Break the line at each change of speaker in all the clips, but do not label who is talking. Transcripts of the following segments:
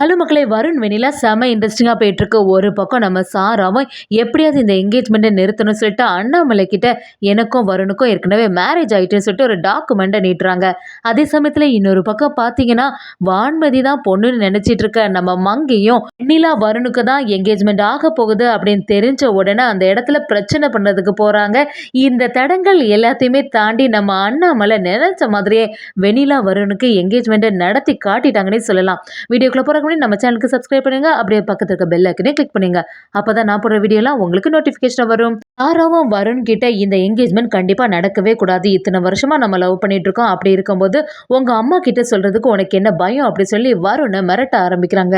Hello மக்களே வருண் வெண்ணிலா செம இன்ட்ரெஸ்டிங்காக போயிட்டுருக்கு. ஒரு பக்கம் நம்ம சாராவும் எப்படியாவது இந்த என்கேஜ்மெண்ட்டை நிறுத்தணும்னு சொல்லிட்டு அண்ணாமலை கிட்ட எனக்கும் வருணுக்கும் ஏற்கனவே மேரேஜ் ஆகிட்டுன்னு சொல்லிட்டு ஒரு டாக்குமெண்ட்டை நீட்டுறாங்க. அதே சமயத்தில் இன்னொரு பக்கம் பார்த்தீங்கன்னா வான்மதி தான் பொண்ணுன்னு நினச்சிட்டு இருக்க நம்ம மங்கையும் வெண்ணிலா வருணுக்கு தான் என்கேஜ்மெண்ட் ஆக போகுது அப்படின்னு தெரிஞ்ச உடனே அந்த இடத்துல பிரச்சனை பண்ணுறதுக்கு போகிறாங்க இந்த தடங்கள் எல்லாத்தையுமே தாண்டி நம்ம அண்ணாமலை நினைச்ச மாதிரியே வெண்ணிலா வருணுக்கு என்கேஜ்மெண்ட்டை நடத்தி காட்டிட்டாங்கன்னே சொல்லலாம். வீடியோக்குள்ளே போகிற முன்னாடி நம்ம சேனலுக்கு சப்ஸ்கிரைப் பண்ணுங்க. அப்படியே பக்கத்தில் இருக்க பெல் ஐக்கனே கிளிக் பண்ணுங்க. அப்பதான் நான் போடுற வீடியோலாம் உங்களுக்கு நோட்டிஃபிகேஷன் வரும். ஆராவும் வருண் கிட்ட இந்த என்கேஜ்மெண்ட் கண்டிப்பா நடக்கவே கூடாது. இத்தனை வருஷமா நம்ம லவ் பண்ணிட்டு இருக்கோம் அப்படி இருக்கும்போது உங்க அம்மா கிட்ட சொல்றதுக்கு உனக்கு என்ன பயம்? அப்படி சொல்லி வருணை மிரட்ட ஆரம்பிக்கிறாங்க.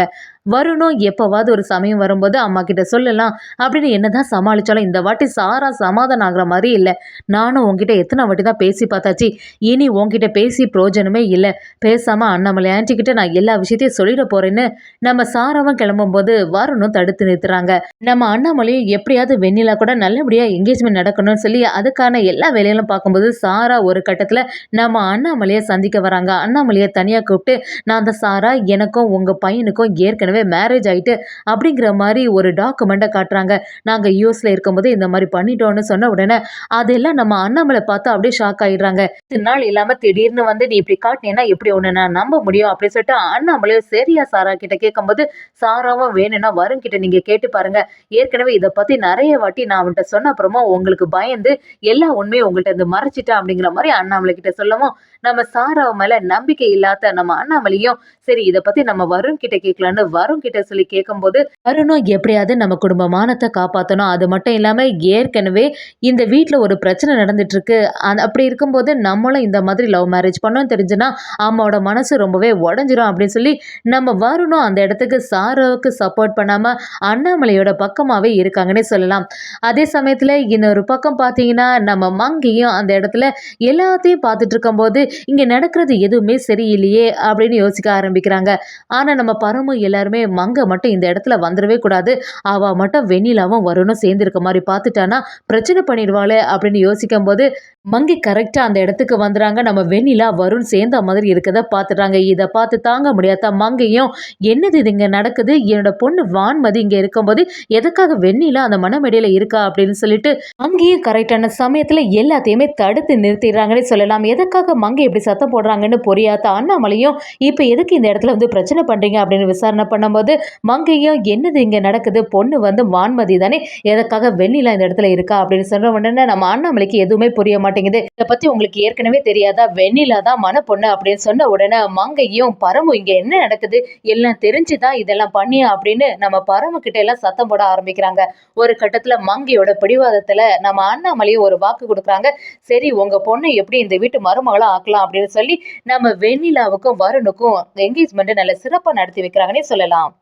வருணும் எப்போவாவது ஒரு சமயம் வரும்போது அம்மா கிட்ட சொல்லலாம். அப்படின்னு என்னதான் சமாளிச்சாலும் இந்த வாட்டி சாரா சமாதானம் ஆகிற மாதிரி இல்லை. நானும் உங்ககிட்ட எத்தனை வாட்டி தான் பேசி பார்த்தாச்சு. இனி உங்ககிட்ட பேசி பிரயோஜனமே இல்லை. பேசாம அண்ணாமலை ஆன்ட்டி கிட்ட நான் எல்லா விஷயத்தையும் சொல்லிட போறேன்னு நம்ம சாராவும் கிளம்பும்போது வருணும் தடுத்து நிறுத்துறாங்க. நம்ம அண்ணாமலையும் எப்படியாவது வெண்ணிலா கூட நல்லபடியா என்கேஜ்மெண்ட் நடக்கணும்னு சொல்லி அதுக்கான எல்லா வேலைகளும் பார்க்கும்போது சாரா ஒரு கட்டத்தில் நம்ம அண்ணாமலையை சந்திக்க வராங்க. அண்ணாமலையை தனியாக கூப்பிட்டு நான் அந்த சாரா எனக்கும் உங்கள் பையனுக்கும் ஏற்கனவே மேரேஜ் ஆகிட்டு அப்படிங்கிற மாதிரி ஒரு டாக்குமெண்ட்டை காட்டுறாங்க. நாங்கள் யூஎஸில் இருக்கும்போது இந்த மாதிரி பண்ணிட்டோன்னு சொன்ன உடனே அதெல்லாம் நம்ம அண்ணாமலை பார்த்து அப்படியே ஷாக் ஆகிடுறாங்க இத்தனை நாள் இல்லாமல் திடீர்னு வந்து நீ இப்படி காட்டினேன்னா எப்படி ஒன்று நான் நம்ப முடியும்? அப்படின்னு சொல்லிட்டு அண்ணாமலையோ சரியா சாரா கிட்ட கேட்கும்போது சாராவும் வேணும்னா வரும் கிட்ட நீங்கள் கேட்டு பாருங்க. ஏற்கனவே இதை பற்றி நிறைய வாட்டி நான் அவன்கிட்ட சொன்ன அப்புறமா உங்களுக்கு பயந்து எல்லா உண்மையும் உங்கள்கிட்ட இருந்து மறைச்சிட்டா அப்படிங்கிற மாதிரி அண்ணாமலை கிட்ட சொல்லவும் நம்ம சாராவ மேல நம்பிக்கை இல்லாத நம்ம அண்ணாமலையும் சரி இதை பத்தி நம்ம வருண் கிட்ட கேட்கலான்னு வருண் கிட்ட சொல்லி கேட்கும்போது வருணும் எப்படியாவது நம்ம குடும்ப மானத்தை காப்பாற்றணும் அது மட்டும் இல்லாம ஏற்கனவே இந்த வீட்டில் ஒரு பிரச்சனை நடந்துட்டு இருக்கு அப்படி இருக்கும்போது நம்மளும் இந்த மாதிரி லவ் மேரேஜ் பண்ணோம் தெரிஞ்சுன்னா அம்மாவோட மனசு ரொம்பவே உடஞ்சிரும் அப்படின்னு சொல்லி நம்ம வரணும் அந்த இடத்துக்கு சாராவுக்கு சப்போர்ட் பண்ணாம அண்ணாமலையோட பக்கமாவே இருக்காங்கன்னே சொல்லலாம். அதே சமயத்தில் இன்னொரு பக்கம் பார்த்தீங்கன்னா நம்ம மங்கியும் அந்த இடத்துல எல்லாத்தையும் பார்த்துட்டு இருக்கும்போது இங்கே நடக்கிறது எதுவுமே சரியில்லையே அப்படின்னு யோசிக்க ஆரம்பிக்கிறாங்க. ஆனால் நம்ம பரமும் எல்லாருமே மங்கை மட்டும் இந்த இடத்துல வந்துடவே கூடாது. அவள் மட்டும் வெண்ணிலாவும் வரணும் சேர்ந்துருக்க மாதிரி பார்த்துட்டானா பிரச்சனை பண்ணிடுவாளே அப்படின்னு யோசிக்கும் போது மங்கி கரெக்டாக அந்த இடத்துக்கு வந்துடுறாங்க. நம்ம வெண்ணிலா வருண் சேர்ந்த மாதிரி இருக்கதை பார்த்துட்டாங்க இதை பார்த்து தாங்க முடியாத மங்கையும் என்னது இது இங்கே நடக்குது? என்னோட பொண்ணு வான்மதி இங்கே இருக்கும்போது எதுக்காக வெண்ணிலா அந்த மனமேடையில் இருக்கா அப்படின்னு சொல்லிட்டு அங்கேயும் கரெக்டான சமயத்தில் எல்லாத்தையுமே தடுத்து நிறுத்திடுறாங்கன்னு சொல்லலாம். எதுக்காக மங்கை இப்படி சத்தம் போடுறாங்கன்னு புரியாத அண்ணாமலையும் இப்போ எதுக்கு இந்த இடத்துல வந்து பிரச்சனை பண்ணுறீங்க அப்படின்னு விசாரணை பண்ணும்போது மங்கையும் என்னது இங்கே நடக்குது? பொண்ணு வந்து வான்மதி தானே? எதுக்காக வெண்ணிலா இந்த இடத்துல இருக்கா? அப்படின்னு சொல்கிற உடனே நம்ம அண்ணாமலைக்கு எதுவுமே புரிய மாட்டேங்குது. இதை பற்றி உங்களுக்கு ஏற்கனவே தெரியாதா? வெண்ணிலா தான் மன பொண்ணு அப்படின்னு சொன்ன உடனே மங்கையும் பரமும் இங்கே என்ன நடக்குது? எல்லாம் தெரிஞ்சுதான் இதெல்லாம் பண்ணியா? அப்படின்னு நம்ம பரம கிட்ட எல்லாம் சத்தம் போட ஆரம்பிக்கிறாங்க. ஒரு கட்டத்தில் மங்கையோட பிடிவாதத்தில் நம்ம அண்ணாமலையை ஒரு வாக்கு கொடுக்குறாங்க. சரி உங்க பொண்ணை எப்படி இந்த வீட்டு மருமகளா ஆக்கலாம் அப்படின்னு சொல்லி நம்ம வெண்ணிலாவுக்கும் வருணுக்கும் என்கேஜ்மெண்ட் நல்ல சிறப்பாக நடத்தி வைக்கிறாங்கன்னே சொல்லலாம்.